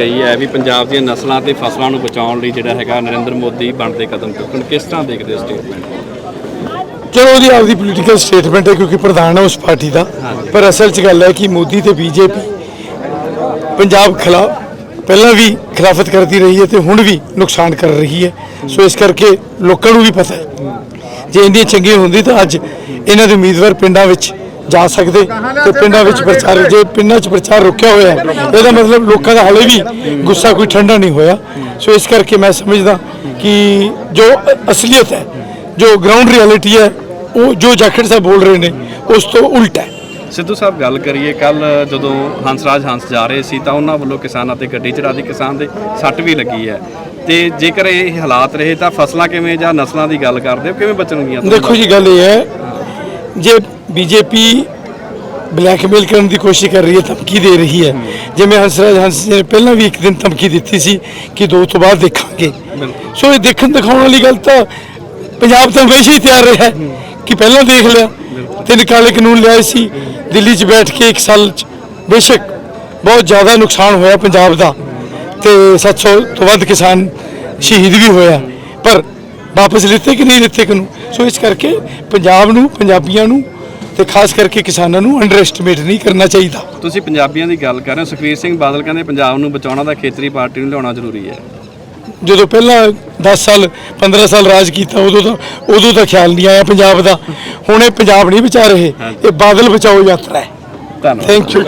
ਕਹੀ ਹੈ ਵੀ ਪੰਜਾਬ ਦੀਆਂ ਨਸਲਾਂ ਤੇ ਫਸਲਾਂ ਨੂੰ ਬਚਾਉਣ ਲਈ ਜਿਹੜਾ ਹੈਗਾ ਨਰਿੰਦਰ ਮੋਦੀ ਬਣਦੇ ਕਦਮ ਚੁੱਕਣ ਕਿਸ ਤਰ੍ਹਾਂ ਦੇਖਦੇ ਹੋ ਸਟੇਟਮੈਂਟ ਚਲੋ ਉਹਦੀ ਆਪਦੀ ਪੋਲੀਟੀਕਲ ਸਟੇਟਮੈਂਟ ਹੈ ਕਿਉਂਕਿ ਪ੍ਰਧਾਨ ਹੈ ਉਸ ਪਾਰਟੀ ਦਾ। ਪਰ ਅਸਲ 'ਚ ਗੱਲ ਹੈ ਕਿ ਮੋਦੀ ਤੇ ਬੀਜੇਪੀ ਪੰਜਾਬ ਖਿਲਾਫ ਪਹਿਲਾਂ ਵੀ ਖਿਲਾਫਤ ਕਰਦੀ ਰਹੀ ਹੈ ਤੇ ਹੁਣ ਵੀ ਨੁਕਸਾਨ ਕਰ ਰਹੀ ਹੈ। ਸੋ ਇਸ ਕਰਕੇ ਲੋਕਾਂ ਨੂੰ ਵੀ ਪਤਾ ਹੈ। ਜੇ ਇੰਨੀ ਚੰਗੀ ਹੁੰਦੀ ਤਾਂ ਅੱਜ ਇਹਨਾਂ ਦੇ ਉਮੀਦਵਾਰ ਪਿੰਡਾਂ ਵਿੱਚ ਜਾ ਸਕਦੇ। ਤੇ ਪਿੰਡਾਂ ਵਿੱਚ ਪ੍ਰਚਾਰ ਜੇ ਪਿੰਡਾਂ 'ਚ ਪ੍ਰਚਾਰ ਰੁਕਿਆ ਹੋਇਆ ਹੈ ਇਹਦਾ ਮਤਲਬ ਲੋਕਾਂ ਦਾ ਹਾਲੇ ਵੀ ਗੁੱਸਾ ਕੋਈ ਠੰਡਾ ਨਹੀਂ ਹੋਇਆ। ਸੋ ਇਸ ਕਰਕੇ ਮੈਂ ਸਮਝਦਾ ਕਿ ਜੋ ਅਸਲੀਅਤ ਹੈ ਜੋ ਗਰਾਊਂਡ ਰਿਐਲਿਟੀ ਹੈ ਉਹ ਜੋ ਜਾਖੜ ਸਾਹਿਬ ਬੋਲ ਰਹੇ ਨੇ ਉਸ ਤੋਂ ਉਲਟ ਹੈ। ਸਿੱਧੂ ਸਾਹਿਬ ਗੱਲ ਕਰੀਏ ਕੱਲ ਜਦੋਂ ਹੰਸਰਾਜ ਹੰਸ ਜਾ ਰਹੇ ਸੀ ਤਾਂ ਉਹਨਾਂ ਵੱਲੋਂ ਕਿਸਾਨਾਂ ਤੇ ਗੱਡੀ ਚੜਾ ਦੀ ਕਿਸਾਨ ਦੇ ਸੱਟ ਵੀ ਲੱਗੀ ਹੈ। ਤੇ ਜੇਕਰ ਇਹ ਹਾਲਾਤ ਰਹੇ ਤਾਂ ਫਸਲਾਂ ਕਿਵੇਂ ਜਾਂ ਨਸਲਾਂ ਦੀ ਗੱਲ ਕਰਦੇ ਹੋ? ਕਿਵੇਂ ਬਚਣਗੀਆਂ? ਦੇਖੋ ਜੀ ਗੱਲ ਇਹ ਹੈ ਜੇ ਬੀਜੇਪੀ ਬਲੈਕਮੇਲ ਕਰਨ ਦੀ ਕੋਸ਼ਿਸ਼ ਕਰ ਰਹੀ ਹੈ ਧਮਕੀ ਦੇ ਰਹੀ ਹੈ। ਜਿਵੇਂ ਹੰਸਰਾਜ ਹੰਸ ਜੀ ਨੇ ਪਹਿਲਾਂ ਵੀ ਇੱਕ ਦਿਨ ਧਮਕੀ ਦਿੱਤੀ ਸੀ ਕਿ ਦੋ ਤੋਂ ਬਾਅਦ ਦੇਖਾਂਗੇ। ਸੋ ਇਹ ਦੇਖਣ ਦਿਖਾਉਣ ਵਾਲੀ ਗੱਲ ਤਾਂ ਪੰਜਾਬ ਤਾਂ ਹਮੇਸ਼ਾ ਹੀ ਤਿਆਰ ਰਿਹਾ ਕਿ ਪਹਿਲਾਂ ਦੇਖ ਲਿਆ। ਤਿੰਨ ਕਾਲੇ ਕਾਨੂੰਨ ਲਿਆਏ ਸੀ। ਦਿੱਲੀ 'ਚ ਬੈਠ ਕੇ ਇੱਕ ਸਾਲ 'ਚ ਬੇਸ਼ੱਕ ਬਹੁਤ ਜ਼ਿਆਦਾ ਨੁਕਸਾਨ ਹੋਇਆ ਪੰਜਾਬ ਦਾ। ਤੇ 700 ਤੋਂ ਵੱਧ ਕਿਸਾਨ ਸ਼ਹੀਦ ਵੀ ਹੋਇਆ। ਪਰ ਵਾਪਸ ਲਿੱਤੇ ਕਿ ਨਹੀਂ ਲਿੱਤੇ ਕਾਨੂੰਨ ਸੋ ਇਸ ਕਰਕੇ ਪੰਜਾਬ ਨੂੰ ਪੰਜਾਬੀਆਂ ਨੂੰ ਤੇ ਖਾਸ ਕਰਕੇ ਕਿਸਾਨਾਂ ਨੂੰ ਅੰਡਰ ਐਸਟੀਮੇਟ ਨਹੀਂ ਕਰਨਾ ਚਾਹੀਦਾ। ਤੁਸੀਂ ਪੰਜਾਬੀਆਂ ਦੀ ਗੱਲ ਕਰ ਰਹੇ ਹੋ। ਸੁਖਵੀਰ ਸਿੰਘ ਬਾਦਲ ਕਹਿੰਦੇ ਪੰਜਾਬ ਨੂੰ ਬਚਾਉਣਾ ਤਾਂ ਖੇਤਰੀ ਪਾਰਟੀ ਨੂੰ ਲਿਆਉਣਾ ਜ਼ਰੂਰੀ ਹੈ। ਜਦੋਂ ਪਹਿਲਾਂ 10 ਸਾਲ 15 ਸਾਲ ਰਾਜ ਕੀਤਾ ਉਦੋਂ ਤਾਂ ਉਦੋਂ ਤਾਂ ਖਿਆਲ ਨਹੀਂ ਆਇਆ ਪੰਜਾਬ ਦਾ। ਹੁਣ ਇਹ ਪੰਜਾਬ ਨਹੀਂ ਬਚਾ ਰਹੇ। ਇਹ ਬਾਦਲ ਬਚਾਓ ਯਾਤਰਾ ਹੈ। ਧੰਨਵਾਦ। Thank you